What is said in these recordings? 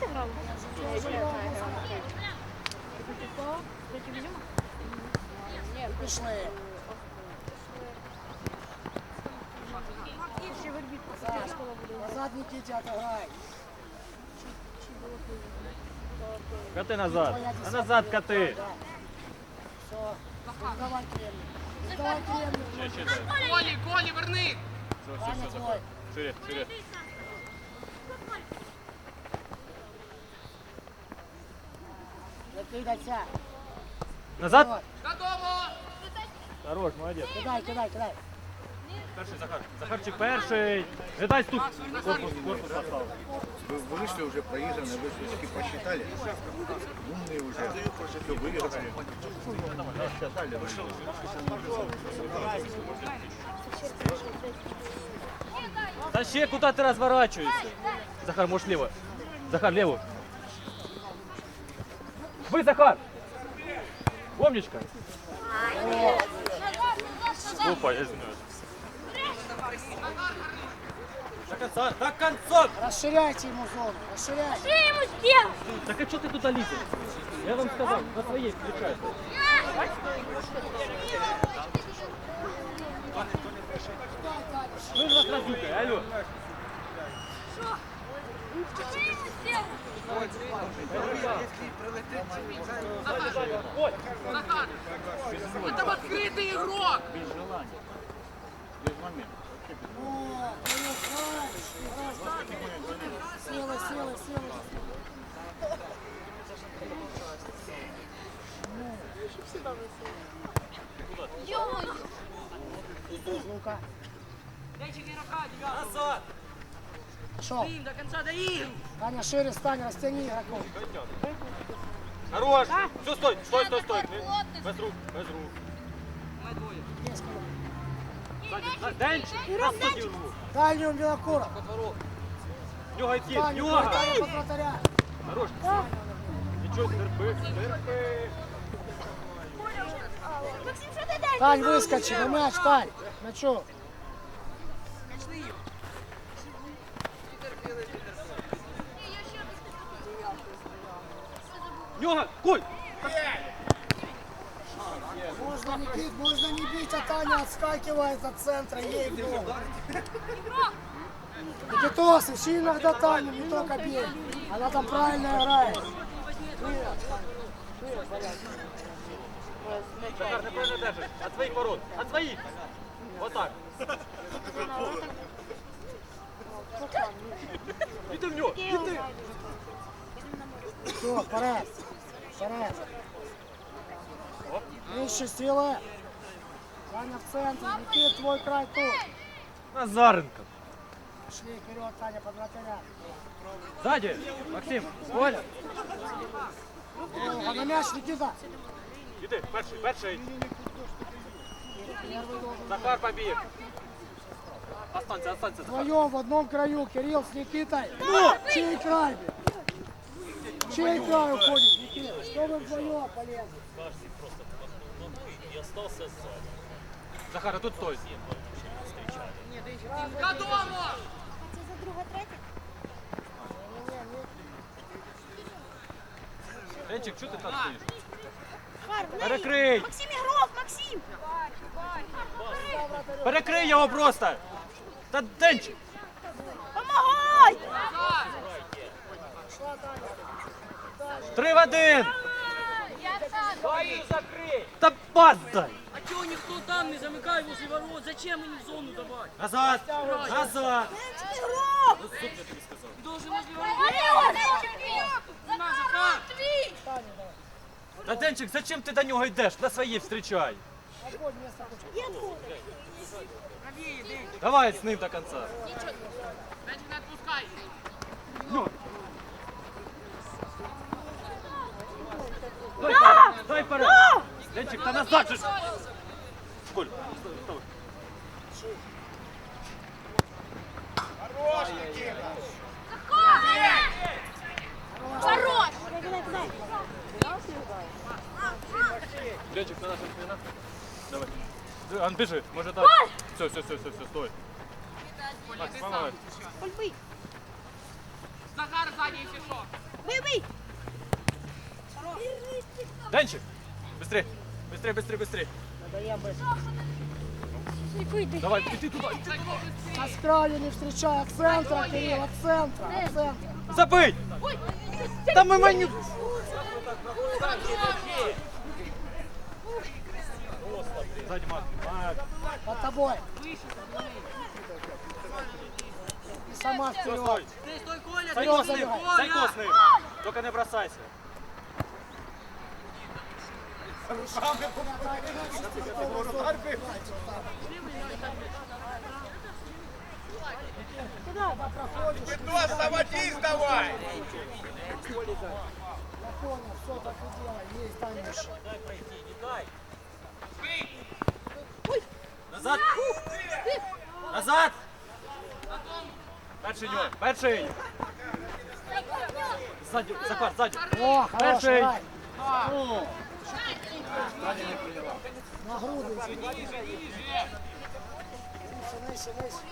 ти грав? Пішли. Назад Нікіті отограй. Кати назад. А назад кати. Все. Давай кремник. Давай дай. Колі, Колі, верни! Все, все, все, Шире, шире. кидайся. Назад. Додому! Хорош, молодець. Кидай, кидай, кидай. Перший Захар. Захарчик перший. Жидай тут. Корпус, корпус поставив. Вы вышли уже проиграны, вы очки посчитали. Умные уже. Все выиграли. Считали. Да ще куда ты разворачиваешься? Захар, можешь лево. Захар, левую. Вы, Захар! Умничка. Опа, я. До конца, до конца! Расширяйте ему зону. Расширяйте. Ти йому стіл! Так а что ты тут лезешь? Я вам сказал, на своей встречай. Ну, вас разюкай, алло. Ой, А там відкритий ігрок! Без желания. Без ну. Села, села, села. Ну-ка. назад! Шел. До кінця доїм! Аня, шире стань, растяни игроков. Хорош! Все, стой, стой, стой, стой. Без рук, без рук. Есть куда. Сзади, Денчик, на стадію руку. Дальнюю Белокура. Таня! Таня под вратаря. Хорош. Нічого, терпи, терпи. Тань, выскочи, на мяч, Тань. Мячу. В нього, Коль! Можно не бить, можно не бить, а Таня отскакивает от центра, ей богу. Никитос, ищи иногда Таню, не только бей. Она там правильно играет. Захар, неправильно держиш. От своїх ворот. От своїх. Вот так. Іди в нього, іди. Все, вперед. Вперед. Нижче силы. Таня в центре, Никит, твой край тут. Назаренко. Шли вперед, Таня, под вратаря. Сзади. Максим, Коля. А на мяч, Никита. Іди, перший, перший. Первый должен. Захар побіг. Останься, останься, Захар. Вдвоем в одном краю, Кирилл с Никитой. Чей край? Чей край уходит, Никита? Что вы вдвоем полезли? Захар, а тут стой. Додому! Це за друга, третя? Денчик, що ти там стоїш? Хар, в неї. Перекрий! Максим ігрок, Максим! Перекрий його просто! Та Денчик! Три в один! Та пас дай! А чого ніхто там не замикає возле ворот? Зачем мені в зону давати? Назад! Назад! Должен возле ворот. На, Захар! Та Денчик, зачем ти до нього йдеш? На своїй место. Правее. Давай з ним до кінця. Дайте не відпускай. Дай вперед! Дай вперед! Денчик, та назад же! Коль, вставай. Хорош! Кидай, кидай. Денчик на наших спинах. Давай. Ан, біжи, може так. Все, все, все, все, все, стой. Макс, помагай. Коль бий. Захар сзади, если что. Бий, бий! Денчик! Быстрей! Быстрей, быстрей, быстрей! Надаємо без. Давай, иди туда! А с краю не встречай. От центра, Кирилл, от центра. От центра. Забыть! Да мы маню... Сзади, Марк. Марк. Под тобой. И сама Всё, вперед. стой. Ты стой, Коля, Сайко ты с ним, Коля! Сайко с ним. Только не бросайся. Когда проходишь, Кто заводись давай! я понял, все так и делай. Есть, Танюша. Назад! Назад! Перший нього, перший! Ззаді, Захар, ззаді! О, хороший, Перший. Рай. На груди. Нижче, нижче, нижче.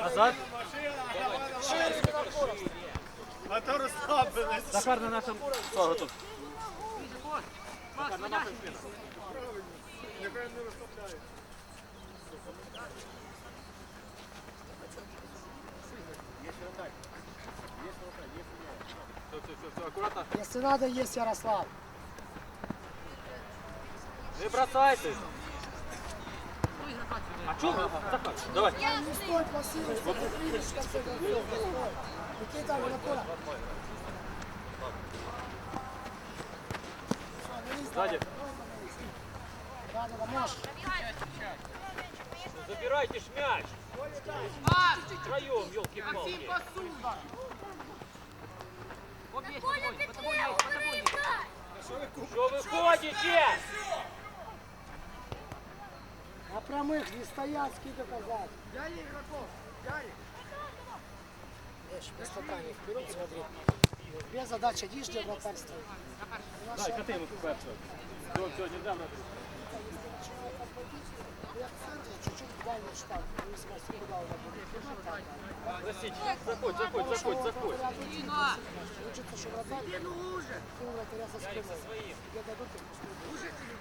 Назад! А то розслаблений. Захар на нашому... О, готов. Макс, подяжи. Все, все, все, аккуратно. Если надо, есть Ярослав. Не бросайтесь! А вы? Захар, давай. Не стой что ты видишь в конце концов. Никита, Винокура. Сзади. Да, да. Забирайте мяч. Втроем, елки-палки. Що виходите? На прямых не стоят, скидок назад. Я не игроков, я их. Леш, без толкания вперед смотри. Две задачи, нижнее вратарство. Дай, коты ему вперед. Все, все, не дам, Простите, заходь, заходь, заходь, заходь. Учится, что вратарь. Один уже. Пол вратаря со спины. Я дадут им Уже тебе.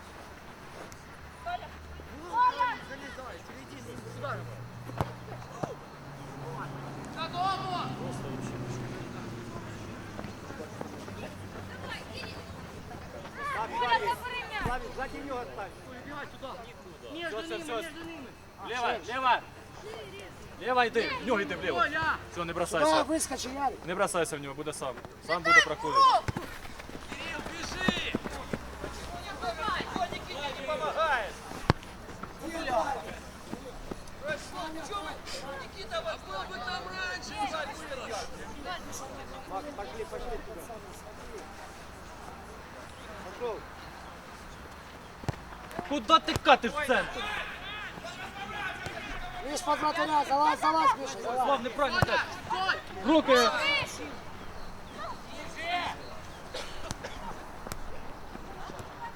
Коля! Коля! Залезай, середину, здорово. За дому! Просто вообще ничего. Давай, Кирилл! Славик, Славик, сзади него отставь. Между Всё, всё, ними, всё. между ними. Лево, лево. Лево йди, в нього йди вліво. Коля. Все, не Да, бросайся. выскочи, Ярик. Не бросайся в нього, буде сам. Сам буде проходити. Куда ти катиш в центр? Видишь, под вратаря, залазь, залазь, Миша, залазь. Слав, неправильно так. Руки.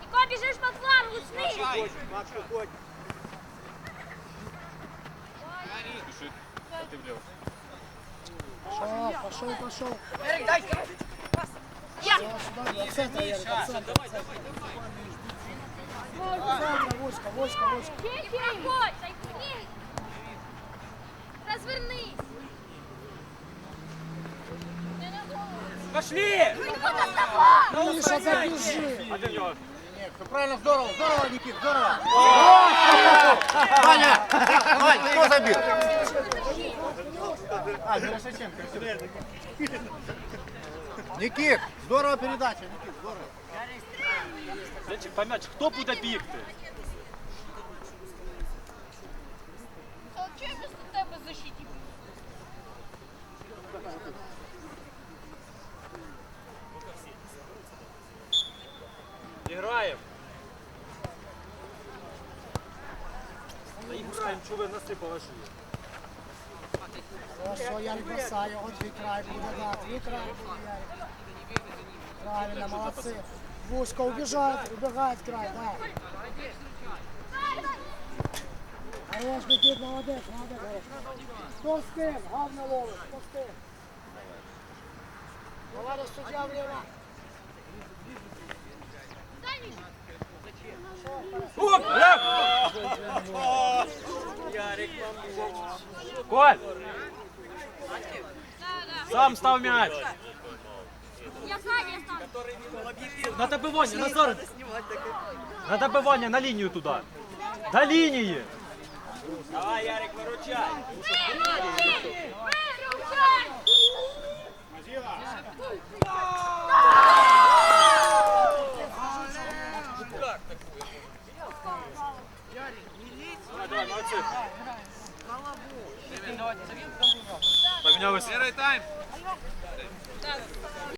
Нико, біжиш по флангу, сни! А ти вліво. Пошел, пошел, пошел. Эрик, дай. Я! Сюда, от центра, Ярик, от центра. От центра, Вочка, Вочка, Вочка. Проходь! Розвернись! Пошли! Миша, забежи. В нього. Правильно, здорово, здорово, Никит, здорово. Ваня! Вань, кто забил? А, Мирошаченко. Никит, здорово передача, Никит, здорово. М'яч, хто буде бігти? Чого без тебе защиті? Играем. Да играем, что вы насыпала шию? Хорошо, Ярик, бросай его, твій край буде, да, твій край буде, Правильно, молодцы. Вуська убежает, убегает край, да. Хорош, Никит, молодець, молодець. хорош. Хто з ким? Гавна ловить, хто з ким? Товариш суддя вліво. Оп! Ляп! Коль! Сам став м'яч! На добивання, Назар! На добивання, на лінію туди! До лінії! Выручай! Vinyogos. Gerai, time.